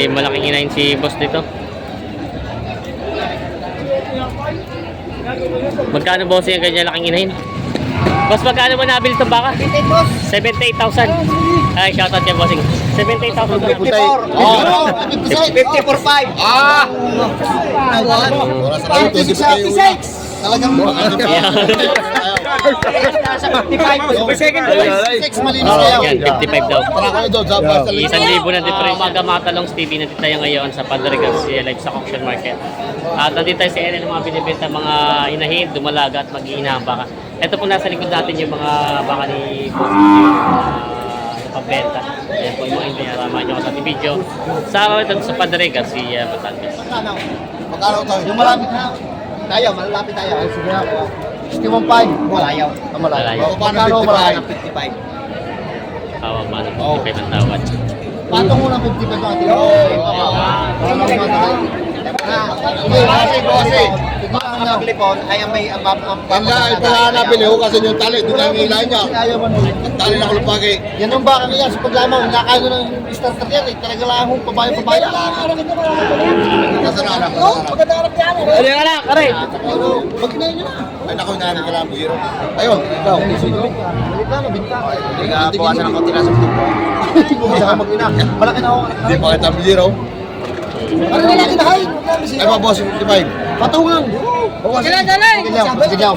May malaking inahin si boss dito. Magkano boss yung ganyan laking inahin? Boss, magkano mo nabili itong baka? 78,000. Ay, shoutout kay bossing. 78,000 ba Putay. Oh, 54.5. Ah! Wala sa kayo, 26. Talagang Yeah. Nasa 55. Second Six, malinis Oh, kayo. yan, 55 daw. Tara kayo doon, sa basta Isang libo na difference. Umaga mga talongs TV nandito tayo ngayon sa Padre Garcia Live sa auction market. At nandito tayo sa area ng mga binibenta mga inahin, dumalaga at mag-iinahang baka. Ito po nasa likod natin yung mga baka ni Boss Gio na pambenta. Ayan po yung mga kasama nyo sa ating video. Sa ito sa Padre Garcia, Batangas. Magkano tayo? Yung malapit na. Tayo, malapit tayo. Ay, sige na. 61.5. Malayaw. Ang Malayo. malayo. Paano Magkano 55? malayo ng 55? Tawa man, 55 ang tawad. Patong mo ng 55 natin. Sige, kasi, kasi. Baka nabili po, ay ang may abab ang Tanda, ipala na pili ko kasi yung tali, di na yung ilahin niya. Ayaw. Ang tali na kulupagi. Yan ang baka niya sa paglamaw. Nakaya ko ng starter yan eh. Talaga lang akong pabayo-pabayo. Nasa na anak. Oo, maganda harap yan eh. Ano ka na, kare? Magkinayin nyo na. Ay, naku, inaanong ka lang, biro. Ayun, ikaw. Balik na, mabinta. Hindi ka bawasan ng konti na sa. Hindi ko sa mag-ina. Malaki na ako. Hindi pa kita biro. Ano na natin hay? Ay, mga boss, 55. Patungan. Bawasan. Ganyaw, ganyaw.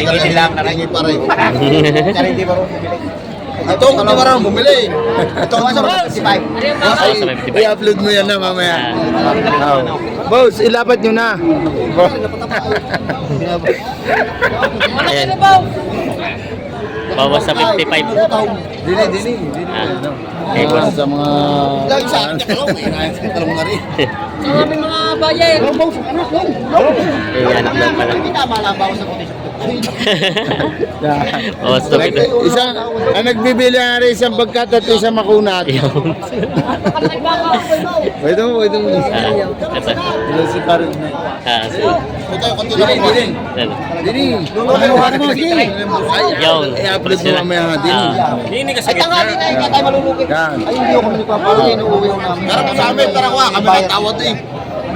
Hingin lang, hingin pa rin. Kaya hindi ba rin bumili? Ito, hindi ba rin bumili? Ito, hindi ba rin 55. Ay, sa 55. I-upload mo yan na mamaya. Boss, ilapat nyo na. Ayan. Bawas sa 55. Dini, dini. Ah. Okay, boss. Sa mga... Sa akin, kalong. Sa kalong na rin. Eh, anak daw pala. Hindi tama lang ba ako sa quotation? Oh, stop ito. Isang, ang nagbibili nga rin isang bagkat at isang makunat. Yun. Pwede mo, pwede mo. Ah, ito. Ito si Parin na. Ah, sige. Ito, konti lang ako. Dini. Ano? Dini. Ano mo, sige. Yun. I-upload mo mamaya nga, Dini. Ah. Ay, tangali na, hindi tayo malulugit. Yan. Ay, hindi ako nagpapalo. Inuuwi ko namin. Tara sa amin, tara ko Kami nagtawad eh.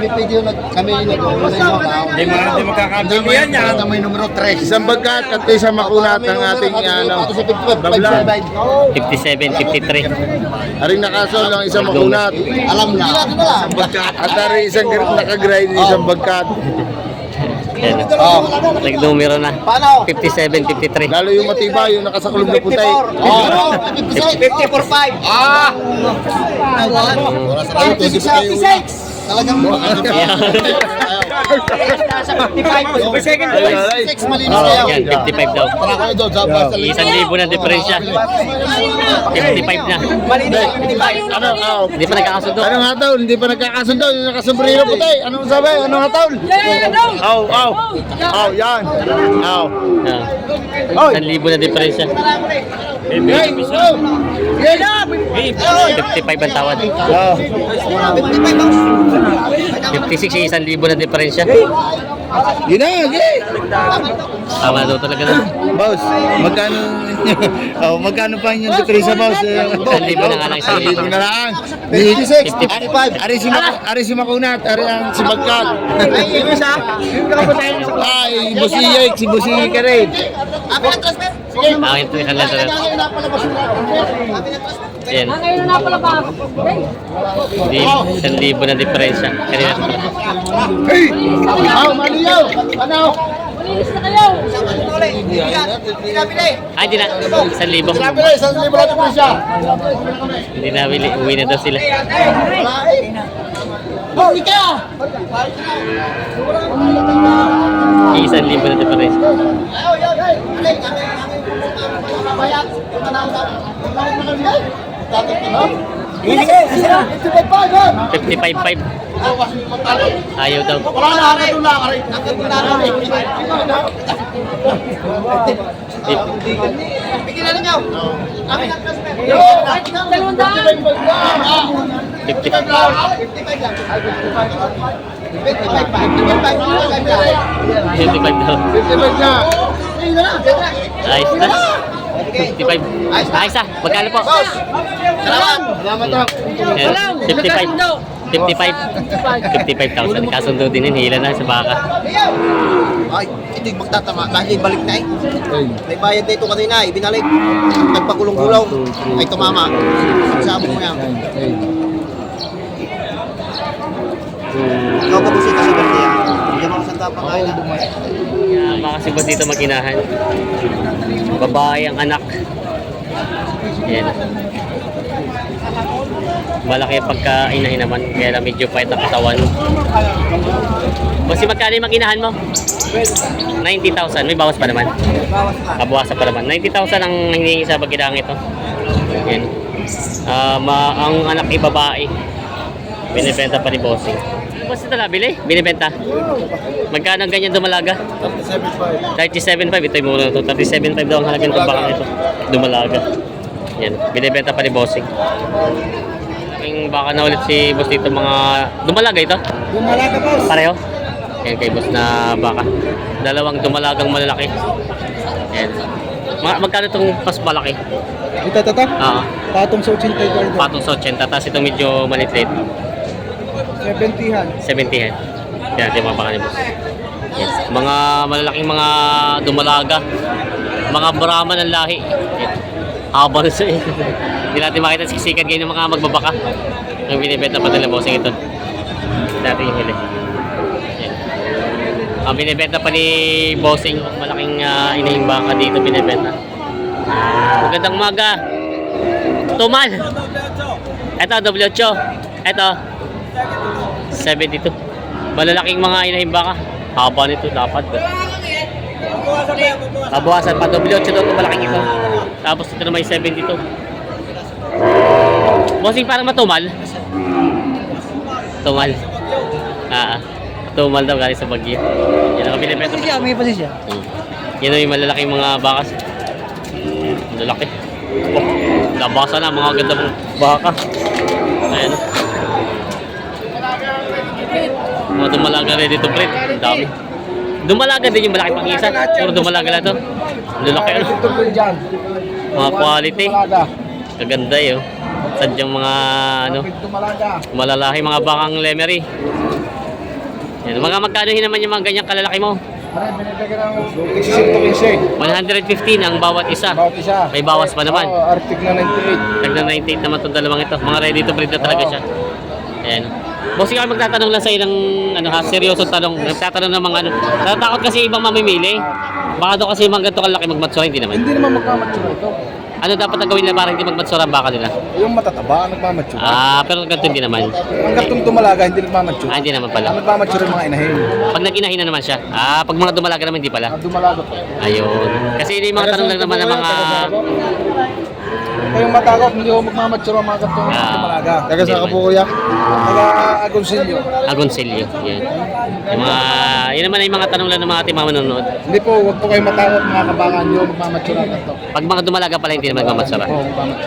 Hindi pwede yung nag- kami nag-online yung account. Hindi mga hindi magkakabibiyan niya. Ito may numero 3. Isang bagkat at isang makulat ang ating ano, babla. 57, 53. Aring nakasol ng isang makulat. Alam na. Isang bagkat. At aring isang nakagrind ng oh. isang bagkat. Oh, nagdumero na. Paano? 57, 53. Lalo yung matibay, yung nakasaklog na putay. Oh, 54, 5. Ah! 56, 56. Talagang mga 55. May second place. 55 daw. Tara kayo daw. Isang libo na diferensya. 55 na. Malinis 55. Ano? Oh, hindi pa nagkakasundo. Ano nga taon? Hindi pa nagkakasundo. Yung nakasombrero po tayo. Anong sabi? Ano nga taon? Aw, aw. Aw, yan. Oh. Aw. Isang na diferensya. Hey, oh. 55 ang tawad. Oh. 56 yung isang libo na diferensya. Yun na, okay. Tama daw talaga na. Boss, magkano oh, magkano pa yung diferensya, boss? Isang libo na nga lang, isang libo. na lang. 56, 55. Ari si Mak Ari si Makunat, ari ang si Bagkat. Ay, Busiyek, si Busiyek ka rin. Ah, ito yung talaga. Yan. Ngayon na pala ba? Di, isang libo na diferensya. Kanina. Hey! Aw, maliyaw! Ano? Malinis na kayo. Ay, di na. Isang libo. Sinabi na, isang libo ito siya. Hindi na. Uwi na daw sila. Oh, ika! Isang libo na diferensya. Ito 55.5. Ayaw daw. Wala na, hanggang doon lang. aray. Bigyan na ninyo. Kami ng customer. Dalawang daan. 55. 55 lang. 55 lang. 55 pa. 55 lang. 55 daw. Fifty-five na. Ayos na. 55. Ayos ah, magkano po? Salamat! Salamat ah. Ayan, 55. 55. 55,000. Kasundo din yun, hila na sa baka. Ay, ito yung magtatama. Dahil ibalik na eh. Ay. May bayad na ito kanina, ibinalik. Nagpakulong-kulong. Ay tumama. Sabong mo yan. Ikaw ka busi kasi ganti yan. Bigyan mo ako sa Ako kaila. bumay. Yan, baka si boss dito maginahan. Babae ang anak. Yan. Malaki ang pagkainahin naman, kaya lang medyo pahit ang katawan. Boss, magkano yung maginahan mo? 90,000. May bawas pa naman. Kabawasan pa naman. 90,000 ang hinihingi sa pagkinahan ito. Yan. Ah, ma ang anak ay babae. Binibenta pa ni Bossing. Boss, ito nabili? Binibenta? Magkano ang ganyan dumalaga? 37.5. 37.5 ito yung muna ito. 37.5 daw ang halagang itong bakang ito. Dumalaga. Yan. Binibenta pa ni Bossing. Yung baka na ulit si Boss dito mga... Dumalaga ito? Dumalaga boss. Pareho? Yan kay Boss na baka. Dalawang dumalagang malalaki. Yan. Ma magkano itong mas malaki? Ito, ito, ito. Ah, Patong sa 80 ko ito. patong sa 80. Tapos itong medyo maliit-liit. 70-han. 70 head. Yan, yung mga baka ni Boss. Yes. Mga malalaking mga dumalaga. Mga Brahman ng lahi. Yan. Haba na siya eh. Hindi natin makita siksikan ngayon ng mga magbabaka. Ang binibenta pa nila bossing ito. Dati yung huli. Yan. Ang binibenta pa ni bossing, malaking uh, inahing baka dito binibenta. Magandang umaga. Tumal. Ito, W8. Ito, 72. Malalaking mga inahing baka. Haba nito dapat. Babawasan pa W8 daw ito malaking ito. Tapos ito naman yung 72. Bossing parang matumal. Tumal. Ah, ah. tumal daw galing sa Baguio. Yan ang binibenta. Siya, may pasi siya. Hmm. Yan ang malalaking mga bakas. Ang lalaki. Oh, nabasa na mga ganda mong baka. Mga dumalaga ready to breed. Ang dami. Dumalaga din yung malaki pang isa. Puro dumalaga lang ito. Ang lalaki ano. Mga quality. Kaganda yun. Sadyang mga ano, malalahi mga bakang lemery. Yan. Mga magkano naman yung mga ganyang kalalaki mo? Ano, binibigyan ng 115 ang bawat isa. Bawat isa. May bawas pa naman. Oo, Arctic na 98. Tagna 98 naman itong dalawang ito. Mga ready to breed na talaga siya. Ayan. Bossing kami magtatanong lang sa ng ano ha, seryoso tanong. Nagtatanong ng mga ano. Natatakot kasi ibang mamimili. Baka daw kasi mga ganito kalaki magmatsura, hindi naman. Hindi naman magmamatsura ito. Ano dapat na gawin nila para hindi magmatsura ang baka nila? Yung matataba, ang nagmamatsura. Ah, pero ganito hindi naman. Ang gatong dumalaga, hindi nagmamatsura. Ah, hindi naman Ang pala. nagmamatsura yung mga inahin. Pag nag-inahin na naman siya. Ah, pag mga dumalaga naman, hindi pala. Ang dumalaga po. Ayun. Kasi yun yung mga tanong lang naman ng mga... Kayong matakot, hindi ko magmamatsura ang mga gatong Ah. dumalaga. Taga saan ka po, kuya? Taga Agoncillo. Agonsilyo. Yan. Yung mga... Yun naman yung mga tanong lang ng mga ating mga manonood. Hindi po, huwag po kayong matakot mga kabakan. Hindi ko magmamatsura ang gato. Pag mga dumalaga pala, hindi naman. Oo, magmamatsura.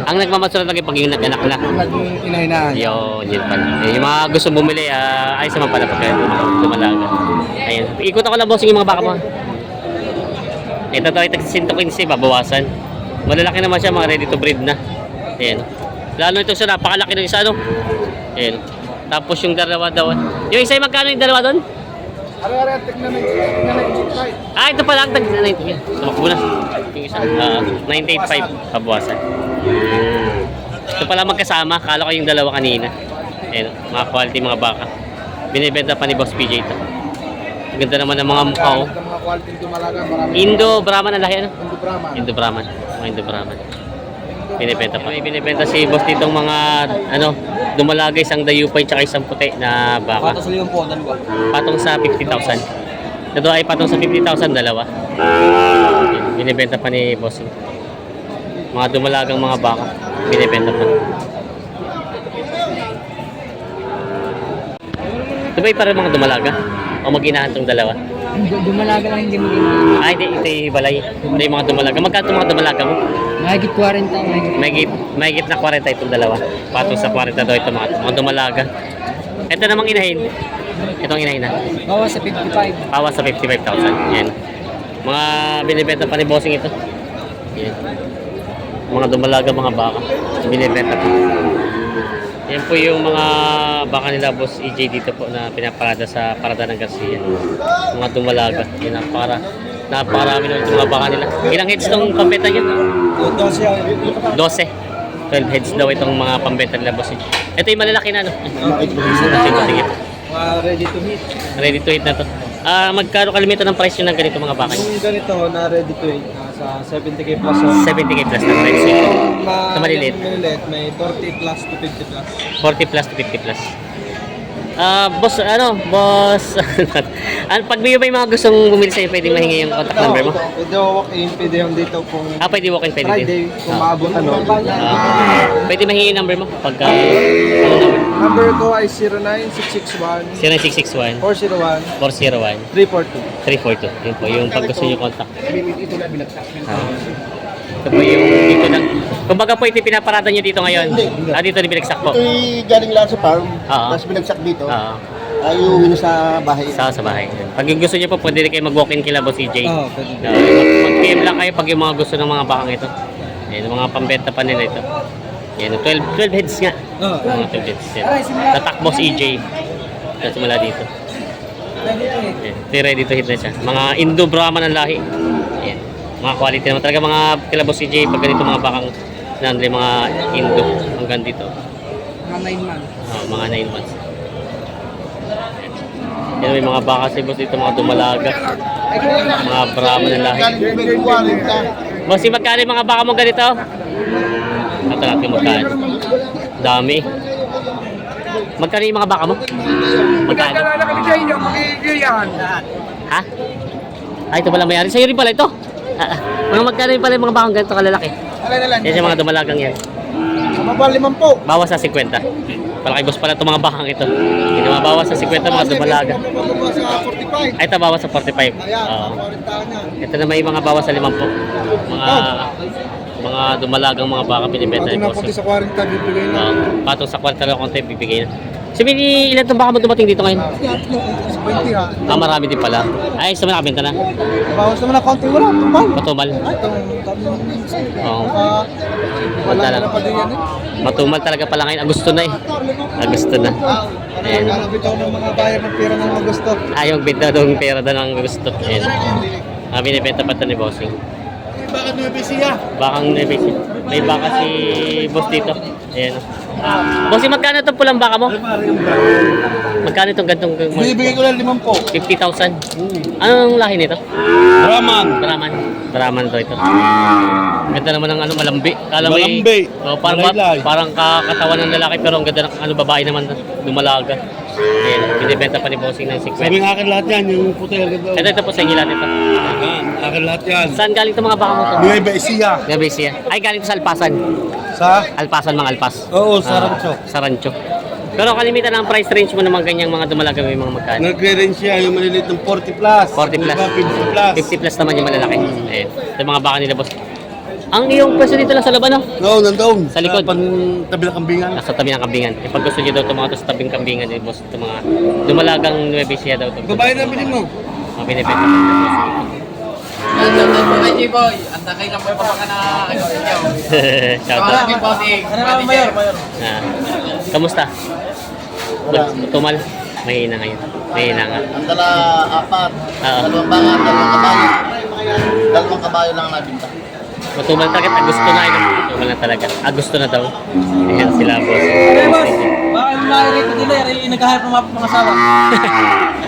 Ang nagmamatsura talaga pag yung nag-anak na. Nag-inahinahan. Yun, yun pala. Eh, yung mga gusto bumili, ah, ayos naman pala mga dumalaga. Ayun. Ikot ako lang bossing yung mga baka mo. Ito to, ito 115, babawasan. Malalaki naman siya, mga ready to breed na. Ayan. Lalo ito siya, napakalaki ng isa, no? Ayan. Tapos yung dalawa daw. Yung isa, magkano yung dalawa doon? Ari-ari, tignan na na Ah, ito pala ang tag 90. Yan, Tumakbo na. Yung isa. Ah, 985 kabuwasan. Ito pala magkasama. Kala ko yung dalawa kanina. Ayan, mga quality mga baka. Binibenta pa ni Boss PJ ito. Ganda naman ng mga mukha oh. Quality dumalaga, marami. Indo Brahman ang lahi ano? Indo Brahman. Indo Brahman. Mga Indo Brahman. Binibenta pa. May binibenta si Boss ditong mga ano, dumalaga isang dayupay tsaka isang puti na baka. sa liyon po, dalawa. Patong sa 50,000. Ito ay patong sa 50,000 dalawa. Binibenta pa ni Bossing. Mga dumalagang mga baka. Binibenta pa. Ito ba yung parang mga dumalaga? O mag-inahan tong dalawa? Dumalaga lang hindi mo Ay, hindi. Ito yung balay. Ito yung mga dumalaga. Magkano mga dumalaga mo? Mahigit 40, mahigit. May git, may git na 40 itong dalawa. Patong sa 40 daw ito mga, mga dumalaga. Ito namang inahin. Itong inahin na. Bawas sa 55. Bawas sa 55,000. Yan. Mga binibenta pa ni Bossing ito. Yan. mga dumalaga mga baka. Binibenta po. Yan po yung mga baka nila Boss EJ dito po na pinaparada sa parada ng Garcia. Mga dumalaga. Yan, napara, napakarami naman yung mga baka nila. Ilang heads tong pambenta nyo? 12. 12 heads daw itong mga pambenta nila Boss EJ. Ito yung malalaki na, no? Sige po. ready to hit. Ready to eat na to. Ah, magkano kalimito ng price yun ng ganito mga baka? Yung ganito na ready to hit, nasa 70k plus. So, 70k plus na price Sa maliliit. maliliit, may 40 plus to 50 plus. 40 plus to 50 plus. Ah, boss, ano, boss, ano, pag may mga gustong bumili sa'yo, pwede mahingi yung contact number mo? Pwede walk in, pwede yung dito kung Ah, pwede walk-in, pwede Friday, din. kung maabot ano. Ah, pwede mahingi yung number mo? Pagka, ano number? Ko ay 09661 0961 401 401 342. 342. Yun po, yung pag gusto nyo contact. Ah. Ito po yung dito lang. Kumbaga po ito yung pinaparada nyo dito ngayon. Ah, dito ni binagsak po. Ito'y galing lang sa farm, Oo. tapos binagsak dito. Ah, Ay, na sa bahay. sa sa bahay. Pag yung gusto nyo po, pwede rin kayo mag-walk-in kila Boss CJ. Oo, pwede. Mag- mag-PM lang kayo pag yung mga gusto ng mga bakang ito. Yan, yung mga pambenta pa nila ito. Yan, 12, 12 heads nga. Oo. Mga 12 heads. Yan. Tatak Boss EJ. Yan, simula dito. Yan, yung ready to hit na siya. Mga Indo Brahman ang lahi. Yan. Mga quality naman talaga mga kila Boss EJ pag ganito mga bakang nandali mga Indo hanggang dito. Mga 9 months. Oh, mga 9 months. Yan may mga baka si boss dito, mga dumalaga. Mga Brahman ng lahi. Galing may 40. Bossy, magkano yung mga baka mo ganito? Ito natin magkano. Dami. Magkano yung mga baka mo? Magkano? Ha? Ay, ito pala mayari. Sa'yo rin pala ito. Ah, ah. mga magkano yung pala yung mga bakang ganito kalalaki? Yan yung mga dumalagang yan. Mababa limang po. Bawas sa 50. Palaki boss pala itong mga bakang ito. Hindi mabawas sa 50 mga dumalaga. Mababa sa 45. Ay, ito bawas sa 45. Ayan, Oo. 40 na. Ito na may mga bawas sa 50. Mga mga dumalagang mga baka binibenta ni boss. sa 40, bibigay Uh, patong sa kwarta lang konti bibigay na. Sabi ni ilan itong baka mo dumating dito ngayon? 20 ha. Ah, marami din pala. Ay, sa mga nakabenta na. Bawas naman ang konti, wala. Tumal. Matumal. Itong tatlong Oo. Ah, Wala na pa din yan eh. Matumal talaga pala ngayon. Agusto na eh. Agusto na. Ayan. Ano bitaw ng mga buyer ng pera ng mga gusto. Ayaw bida ng pera na ang gusto. Ayan. Ah, binibenta pa ito ni Bossing. Bakit may siya? Bakang Nevis. May baka si boss dito. Ayan. Bossing, magkano itong pulang baka mo? Magkano itong gantong Bibigay ko lang limang po. 50,000? Anong lahi nito? Raman. Brahman. Brahman to ito. Ganda naman ng ano, malambi. Kala may- Malambi. Oh, parang, Malaylay. parang kakatawan ng lalaki pero ang ganda ng ano, babae naman dumalaga. Ayan, binibenta pa ni Bossing ng 50. Sabi nga akin lahat yan, yung puti. Ito, ito po sa inyo lahat ito. Akin lahat yan. Saan galing itong mga baka mo to? Ba siya? Gabi siya. Ay, galing to sa Alpasan. Sa? Alpasan, mga Alpas. Oo, sa Ah, rancho. Sa rancho. Pero kalimitan ang price range mo naman ganyang mga dumalaga may mga magkano. Nagre-range siya, yung maliliit ng 40 plus. 40 plus. Yung iba, 50 plus. 50 plus naman yung malalaki. Ayan. Ito yung mga baka nila, boss. Ang iyong pwesto dito lang sa laban, no? Oo, nandoon. Sa likod. Pan, tabi ng kambingan. Nasa tabi ng kambingan. Eh, pag gusto nyo daw to sa tabing kambingan, eh, boss, ito mga dumalagang Nueva Ecija daw. Ito. Babae na bilhin mo. Mga binibenta boss. boy, ang takay lang boy pa na ano, Shout out. bossing. Ano naman mayor? Ah, kamusta? Tumal. Mahina ngayon. Mahina nga. Ang dala apat. Oo. Dalawang banga, dalawang kabayo. Dalawang kabayo lang nabinta. Matumal talaga. Ah, gusto na yun. Matumal na talaga. Ah, gusto na daw. Ayan sila, boss. Bakit mga rito nila, naghahanap ng mga mga asawa?